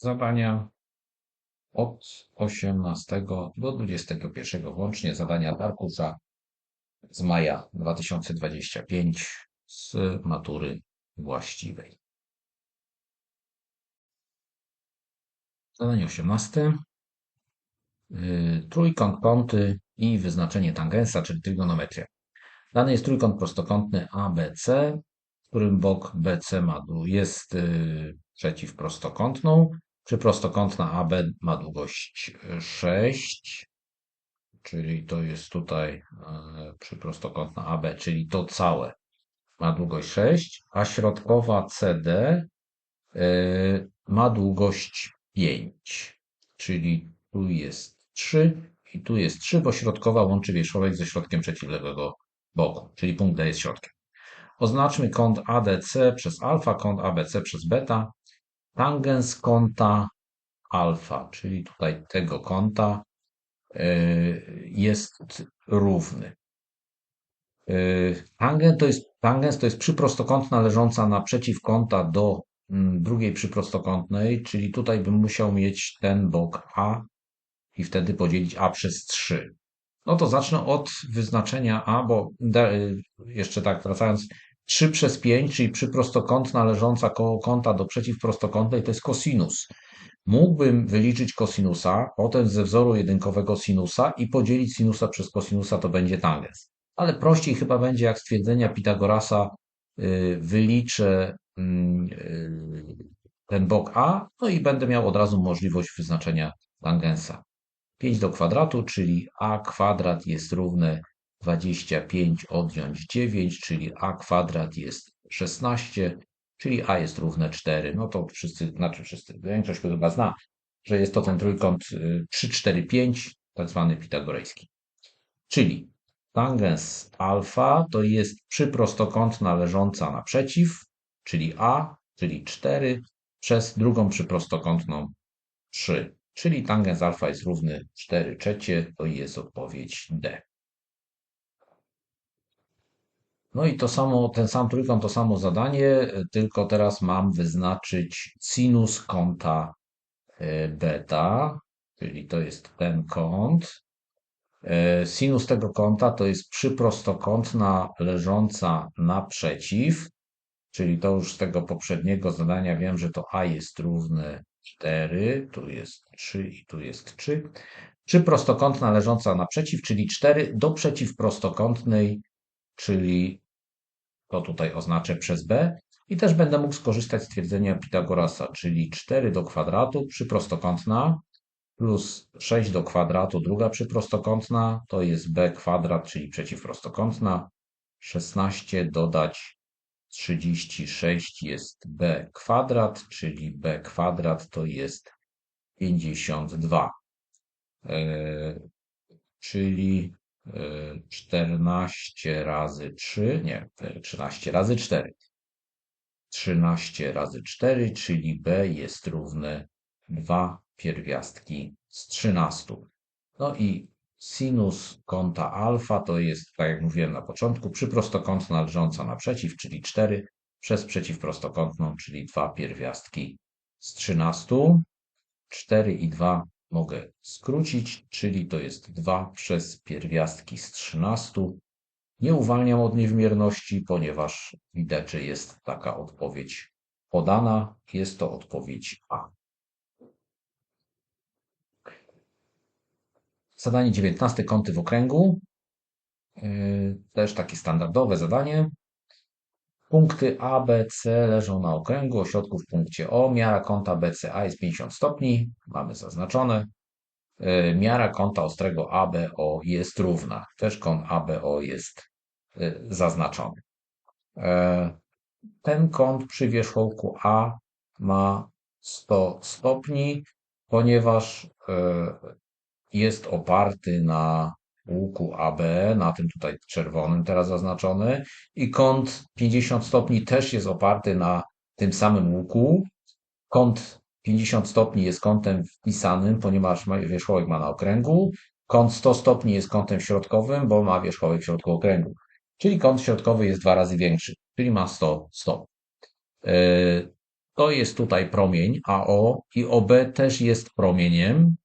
zadania od 18 do 21 łącznie zadania Darkusza z maja 2025 z matury właściwej. Zadanie 18. Yy, Trójkąt kąty i wyznaczenie tangensa, czyli trygonometria. Dany jest trójkąt prostokątny ABC, w którym bok BC ma, jest yy, przeciwprostokątną. Przyprostokątna AB ma długość 6, czyli to jest tutaj yy, przyprostokątna AB, czyli to całe ma długość 6, a środkowa CD ma długość 5, czyli tu jest 3 i tu jest 3, bo środkowa łączy wierzchołek ze środkiem przeciwległego boku, czyli punkt D jest środkiem. Oznaczmy kąt ADC przez alfa, kąt ABC przez beta. Tangens kąta alfa, czyli tutaj tego kąta y, jest równy. Y, tangens to jest, tangens to jest przyprostokątna leżąca naprzeciw kąta do drugiej przyprostokątnej, czyli tutaj bym musiał mieć ten bok A i wtedy podzielić A przez 3. No to zacznę od wyznaczenia A, bo y, jeszcze tak wracając, 3 przez 5, czyli przyprostokątna leżąca koło kąta do przeciwprostokątnej, to jest kosinus. Mógłbym wyliczyć kosinusa, potem ze wzoru jedynkowego sinusa i podzielić sinusa przez kosinusa, to będzie tangens. Ale prościej chyba będzie, jak stwierdzenia Pitagorasa y, wyliczę mm, y, ten bok A, no i będę miał od razu możliwość wyznaczenia tangensa. 5 do kwadratu, czyli a kwadrat jest równe 25 odjąć 9, czyli a kwadrat jest 16, czyli a jest równe 4. No to wszyscy, znaczy wszyscy, większość chyba zna, że jest to ten trójkąt 3, 4, 5, tak zwany pitagorejski. Czyli tangens alfa to jest przyprostokątna leżąca naprzeciw, czyli a, czyli 4, przez drugą przyprostokątną 3 czyli tangens alfa jest równy 4 trzecie, to jest odpowiedź D. No i to samo, ten sam trójkąt, to samo zadanie, tylko teraz mam wyznaczyć sinus kąta e, beta, czyli to jest ten kąt. E, sinus tego kąta to jest przyprostokątna leżąca naprzeciw, czyli to już z tego poprzedniego zadania wiem, że to A jest równe 4, tu jest 3 i tu jest 3. 3 prostokątna leżąca naprzeciw, czyli 4 do przeciwprostokątnej, czyli to tutaj oznaczę przez B. I też będę mógł skorzystać z twierdzenia Pitagorasa, czyli 4 do kwadratu przyprostokątna plus 6 do kwadratu druga przyprostokątna, to jest b kwadrat, czyli przeciwprostokątna. 16 dodać 36 jest b kwadrat, czyli b kwadrat to jest 52. E, czyli 14 e, razy 3, nie, 13 razy 4. 13 razy 4, czyli b jest równe 2 pierwiastki z 13. No i Sinus kąta alfa to jest, tak jak mówiłem na początku, przyprostokątna leżąca naprzeciw, czyli 4 przez przeciwprostokątną, czyli 2 pierwiastki z 13. 4 i 2 mogę skrócić, czyli to jest 2 przez pierwiastki z 13. Nie uwalniam od niewmierności, ponieważ widać, że jest taka odpowiedź podana. Jest to odpowiedź A. Zadanie 19. Kąty w okręgu. Yy, też takie standardowe zadanie. Punkty A, B, C leżą na okręgu, o środku w punkcie O. Miara kąta BCA jest 50 stopni. Mamy zaznaczone. Yy, miara kąta ostrego ABO jest równa. Też kąt ABO jest yy, zaznaczony. Ten kąt przy wierzchołku A ma 100 stopni, ponieważ jest oparty na łuku AB, na tym tutaj czerwonym teraz zaznaczony i kąt 50 stopni też jest oparty na tym samym łuku. Kąt 50 stopni jest kątem wpisanym, ponieważ wierzchołek ma na okręgu. Kąt 100 stopni jest kątem środkowym, bo ma wierzchołek w środku okręgu. Czyli kąt środkowy jest dwa razy większy, czyli ma 100 stopni. Yy, to jest tutaj promień AO i OB też jest promieniem,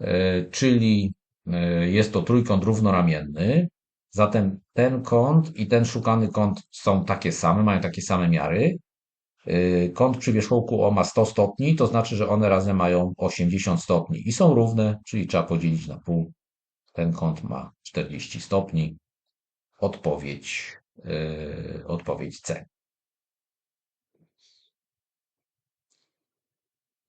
e, czyli e, Y, jest to trójkąt równoramienny, zatem ten kąt i ten szukany kąt są takie same, mają takie same miary. Y, kąt przy wierzchołku o ma 100 stopni, to znaczy, że one razem mają 80 stopni i są równe, czyli trzeba podzielić na pół. Ten kąt ma 40 stopni. Odpowiedź, yy, odpowiedź C.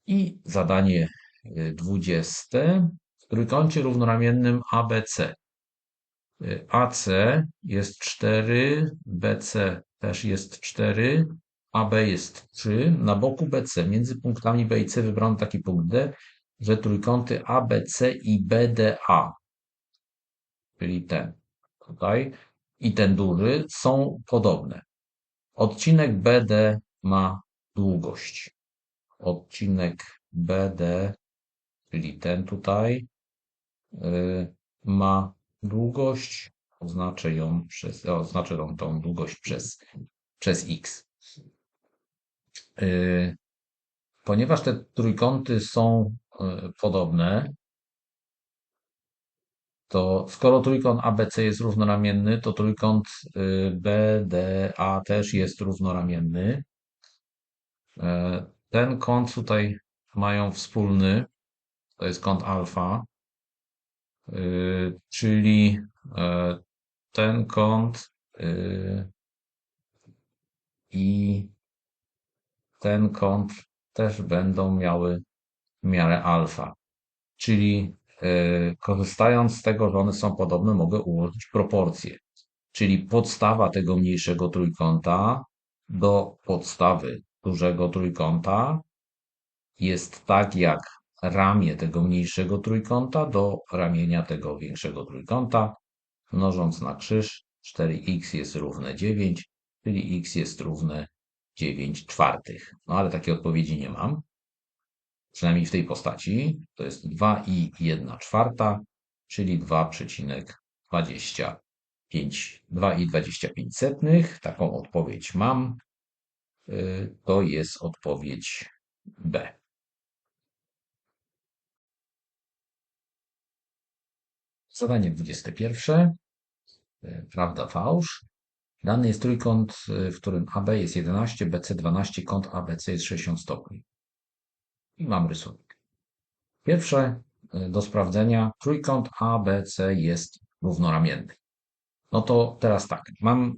I zadanie y, 20 trójkącie równoramiennym ABC. AC jest 4, BC też jest 4, AB jest 3. Na boku BC, między punktami B i C wybrano taki punkt D, że trójkąty ABC i BDA, czyli ten tutaj i ten duży, są podobne. Odcinek BD ma długość. Odcinek BD, czyli ten tutaj, y, ma długość, oznaczę ją przez, oznaczę tą, tą długość przez, przez x. Ponieważ te trójkąty są y, podobne, to skoro trójkąt ABC jest równoramienny, to trójkąt BDA też jest równoramienny. E, ten kąt tutaj mają wspólny, to jest kąt alfa, czyli e, ten kąt y, i ten kąt też będą miały miarę alfa. Czyli e, korzystając z tego, że one są podobne, mogę ułożyć proporcje. Czyli podstawa tego mniejszego trójkąta do podstawy dużego trójkąta jest tak jak ramię tego mniejszego trójkąta do ramienia tego większego trójkąta. Mnożąc na krzyż 4x jest równe 9, czyli x jest równe 9 czwartych. No ale takiej odpowiedzi nie mam. Przynajmniej w tej postaci. To jest 2i 1 czwarta, czyli 2,25. 2i 25 setnych. Taką odpowiedź mam. Y, to jest odpowiedź B. Zadanie 21. Y, prawda, fałsz. Dany jest trójkąt, y, w którym AB jest 11, BC 12, kąt ABC jest 60 stopni. I mam rysunek. Pierwsze do sprawdzenia. Trójkąt ABC jest równoramienny. No to teraz tak, mam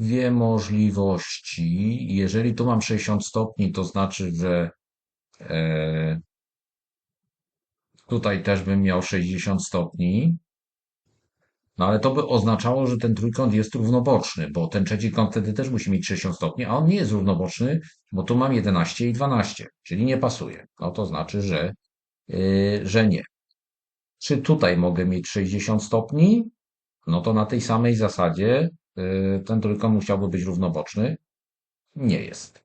dwie możliwości. Jeżeli tu mam 60 stopni, to znaczy, że e, tutaj też bym miał 60 stopni. No ale to by oznaczało, że ten trójkąt jest równoboczny, bo ten trzeci kąt wtedy też musi mieć 60 stopni, a on nie jest równoboczny, bo tu mam 11 i 12, czyli nie pasuje. No to znaczy, że, yy, że nie. Czy tutaj mogę mieć 60 stopni? no to na tej samej zasadzie y, ten trójkąt musiałby być równoboczny. Nie jest.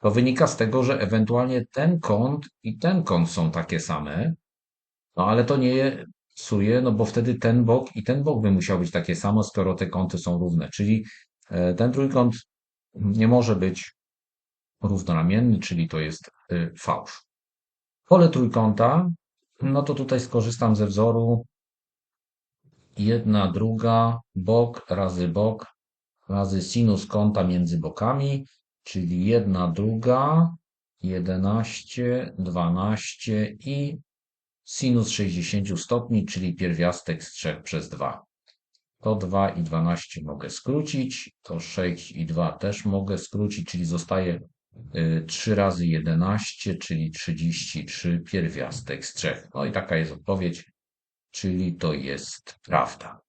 To wynika z tego, że ewentualnie ten kąt i ten kąt są takie same, no ale to nie psuje, no bo wtedy ten bok i ten bok by musiał być takie samo, skoro te kąty są równe. Czyli e, ten trójkąt nie może być równoramienny, czyli to jest y, fałsz. Pole trójkąta, no to tutaj skorzystam ze wzoru jedna druga bok razy bok razy sinus kąta między bokami, czyli jedna druga, 11, 12 i sinus 60 stopni, czyli pierwiastek z 3 przez 2. To 2 i 12 mogę skrócić, to 6 i 2 też mogę skrócić, czyli zostaje 3 y, razy 11, czyli 33 pierwiastek z 3. No i taka jest odpowiedź czyli to jest prawda.